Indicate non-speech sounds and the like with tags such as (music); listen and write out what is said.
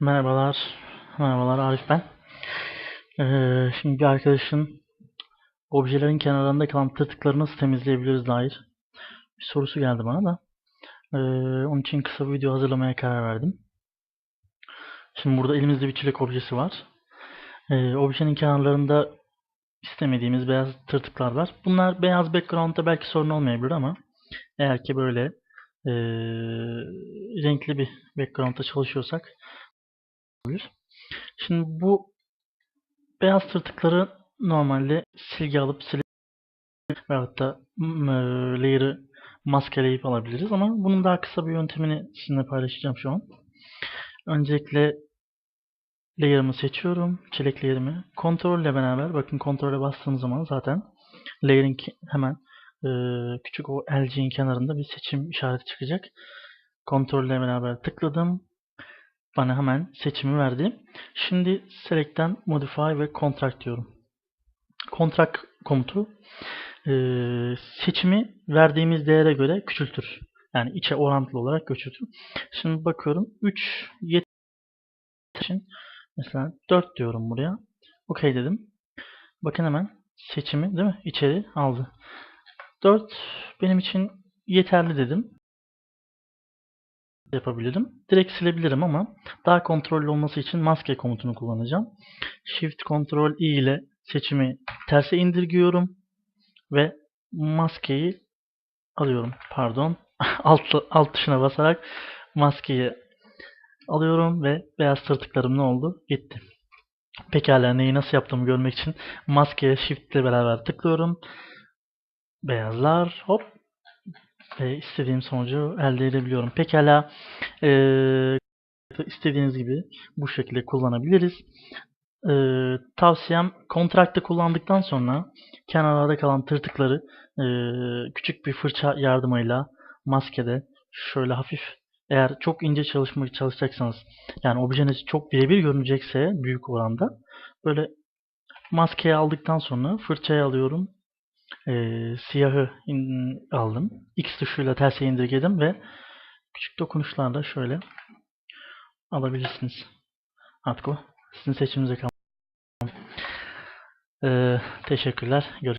Merhabalar. Merhabalar Arif ben. Ee, şimdi arkadaşın objelerin kenarlarında kalan tırtıkları nasıl temizleyebiliriz dair bir sorusu geldi bana da. Ee, onun için kısa bir video hazırlamaya karar verdim. Şimdi burada elimizde bir çilek objesi var. Ee, objenin kenarlarında istemediğimiz beyaz tırtıklar var. Bunlar beyaz background'da belki sorun olmayabilir ama eğer ki böyle ee, renkli bir background'da çalışıyorsak olabilir. Şimdi bu beyaz tırtıkları normalde silgi alıp silip veyahut da e, layer'ı maskeleyip alabiliriz ama bunun daha kısa bir yöntemini sizinle paylaşacağım şu an. Öncelikle layer'ımı seçiyorum. Çilek layer'ımı. Kontrol ile beraber bakın kontrole bastığım zaman zaten layer'ın ki- hemen e, küçük o LG'nin kenarında bir seçim işareti çıkacak. Kontrol ile beraber tıkladım bana hemen seçimi verdi. Şimdi select'ten modify ve contract diyorum. Contract komutu eee, seçimi verdiğimiz değere göre küçültür. Yani içe orantılı olarak küçültür. Şimdi bakıyorum 3 yet için mesela 4 diyorum buraya. OK dedim. Bakın hemen seçimi değil mi? İçeri aldı. 4 benim için yeterli dedim yapabilirim. Direkt silebilirim ama daha kontrollü olması için maske komutunu kullanacağım. Shift Ctrl I ile seçimi terse indirgiyorum ve maskeyi alıyorum. Pardon. (laughs) alt, alt tuşuna basarak maskeyi alıyorum ve beyaz tırtıklarım ne oldu? Gitti. Pekala neyi nasıl yaptığımı görmek için maskeye Shift ile beraber tıklıyorum. Beyazlar hop ve istediğim sonucu elde edebiliyorum. Pekala eee, istediğiniz gibi bu şekilde kullanabiliriz. Eee, tavsiyem kontrakta kullandıktan sonra kenarlarda kalan tırtıkları eee, küçük bir fırça yardımıyla maskede şöyle hafif eğer çok ince çalışmak çalışacaksanız yani objeniz çok birebir görünecekse büyük oranda böyle maskeyi aldıktan sonra fırçayı alıyorum eee, siyahı in- aldım. X tuşuyla terse indirgedim ve küçük dokunuşlarla şöyle alabilirsiniz. Artık o sizin seçiminize kalmış. Eee, teşekkürler. Görüşürüz.